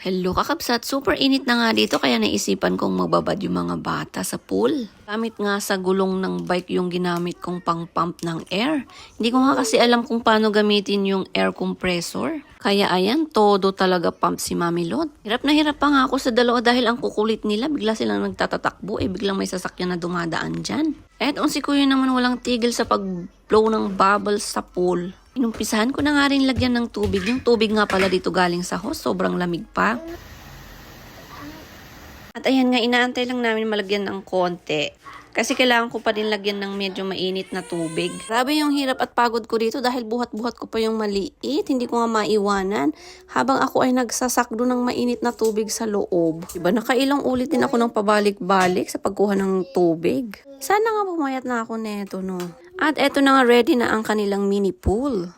Hello kakabsat, super init na nga dito kaya naisipan kong magbabad yung mga bata sa pool. Gamit nga sa gulong ng bike yung ginamit kong pang pump ng air. Hindi ko nga kasi alam kung paano gamitin yung air compressor. Kaya ayan, todo talaga pump si Mami Lot. Hirap na hirap pa nga ako sa dalawa dahil ang kukulit nila, bigla silang nagtatatakbo eh, biglang may sasakyan na dumadaan dyan. At on si Kuya naman walang tigil sa pag-blow ng bubbles sa pool. Inumpisahan ko na nga rin lagyan ng tubig. Yung tubig nga pala dito galing sa hose, sobrang lamig pa. At ayan nga, inaantay lang namin malagyan ng konti. Kasi kailangan ko pa din lagyan ng medyo mainit na tubig. Grabe yung hirap at pagod ko dito dahil buhat-buhat ko pa yung maliit. Hindi ko nga maiwanan. Habang ako ay nagsasakdo ng mainit na tubig sa loob. Diba, nakailang ulit din ako ng pabalik-balik sa pagkuha ng tubig. Sana nga pumayat na ako neto, no? At eto na nga, ready na ang kanilang mini pool.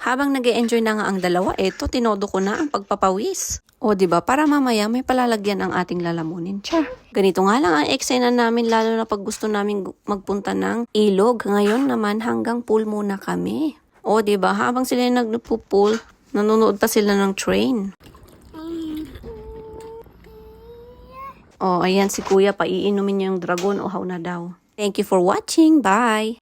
Habang nag enjoy na nga ang dalawa, eto, tinodo ko na ang pagpapawis. O, di ba para mamaya may palalagyan ang ating lalamunin. Char. Ganito nga lang ang eksena namin, lalo na pag gusto namin magpunta ng ilog. Ngayon naman, hanggang pool muna kami. O, di ba habang sila nagpupool, nanonood pa sila ng train. O, ayan si kuya, paiinumin niya yung dragon o how na daw. Thank you for watching. Bye!